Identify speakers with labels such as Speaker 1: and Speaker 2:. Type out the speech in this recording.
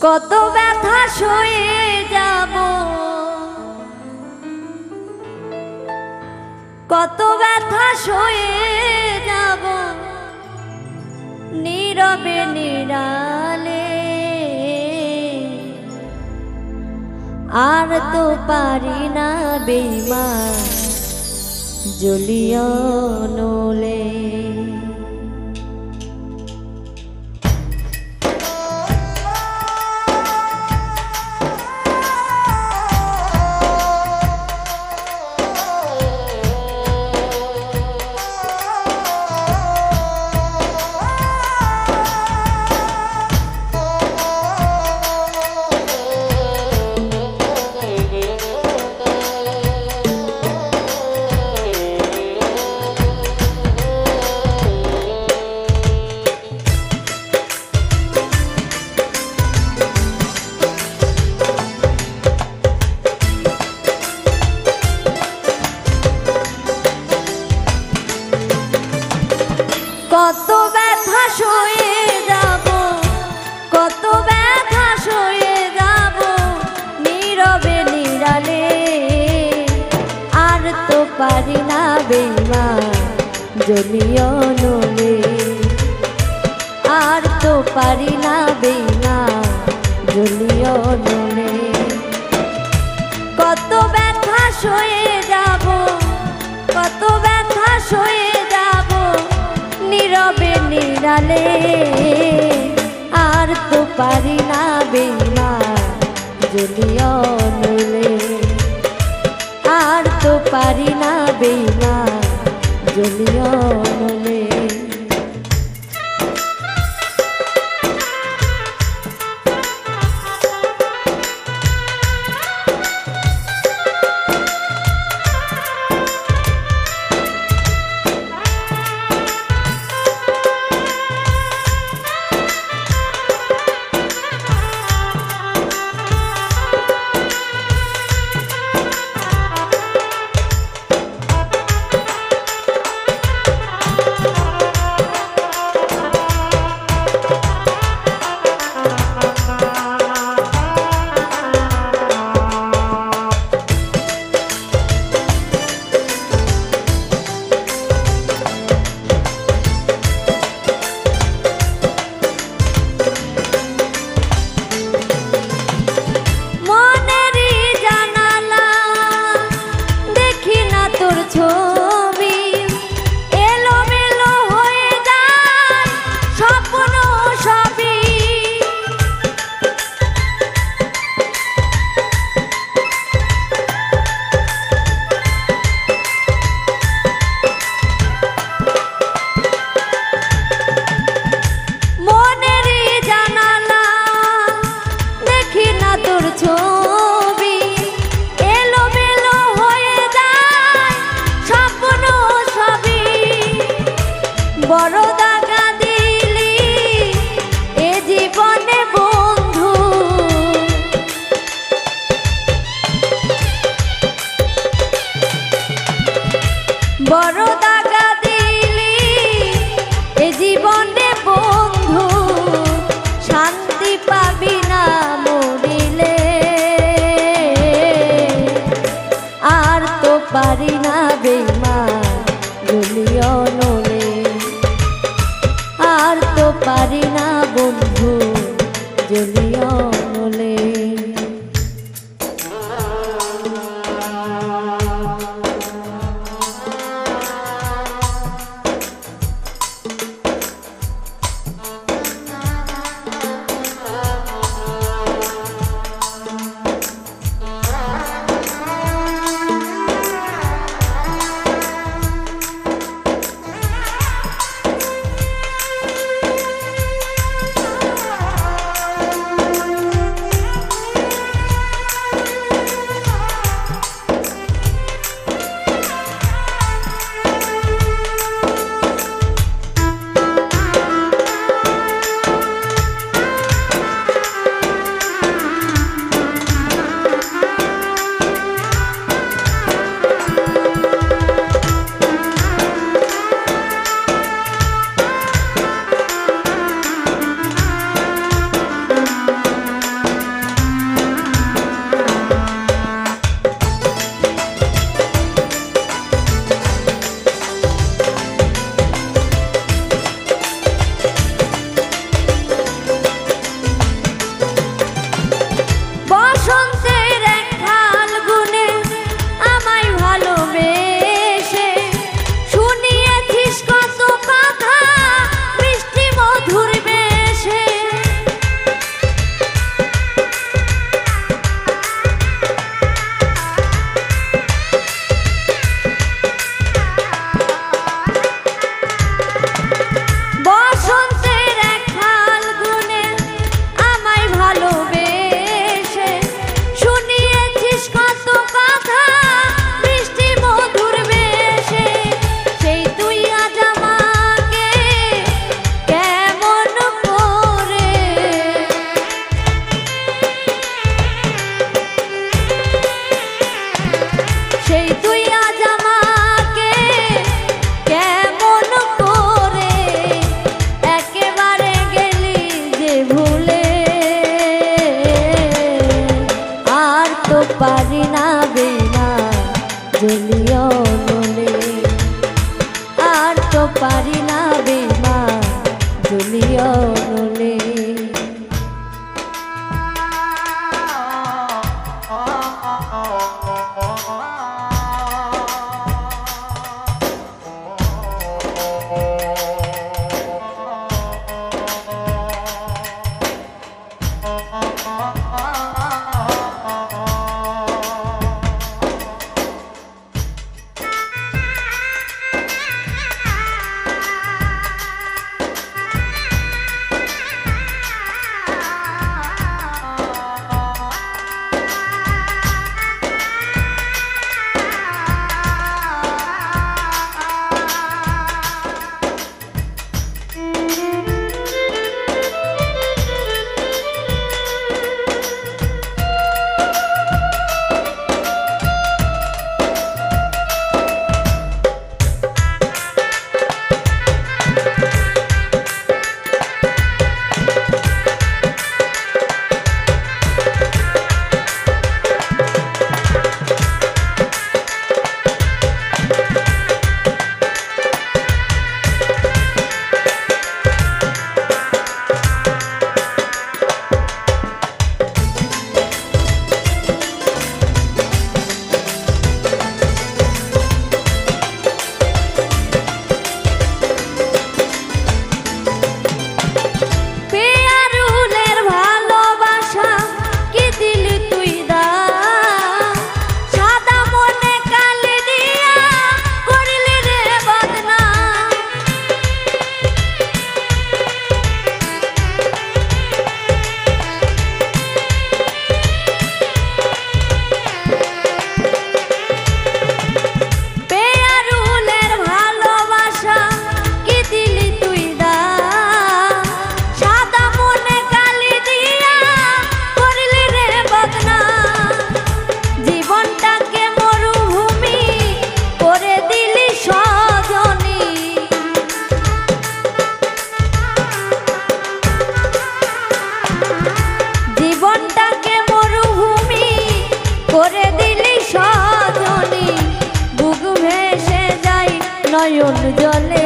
Speaker 1: কত ব্যথা সয়ে যাব। কত ব্যথা সয়ে যাব। নীরবে, নিরালে আর তো পারি না বেমা জ্বলিও নলে জলিও নলে আর তো পারি না বেমা জলিও নলে কত ব্যথা সয়ে যাব, কত ব্যথা সয়ে যাব নীরবে নিরালে। আর তো পারি না বেমা জলিও নলে আর তো পারি না বেমা জলিও নয়ন জলে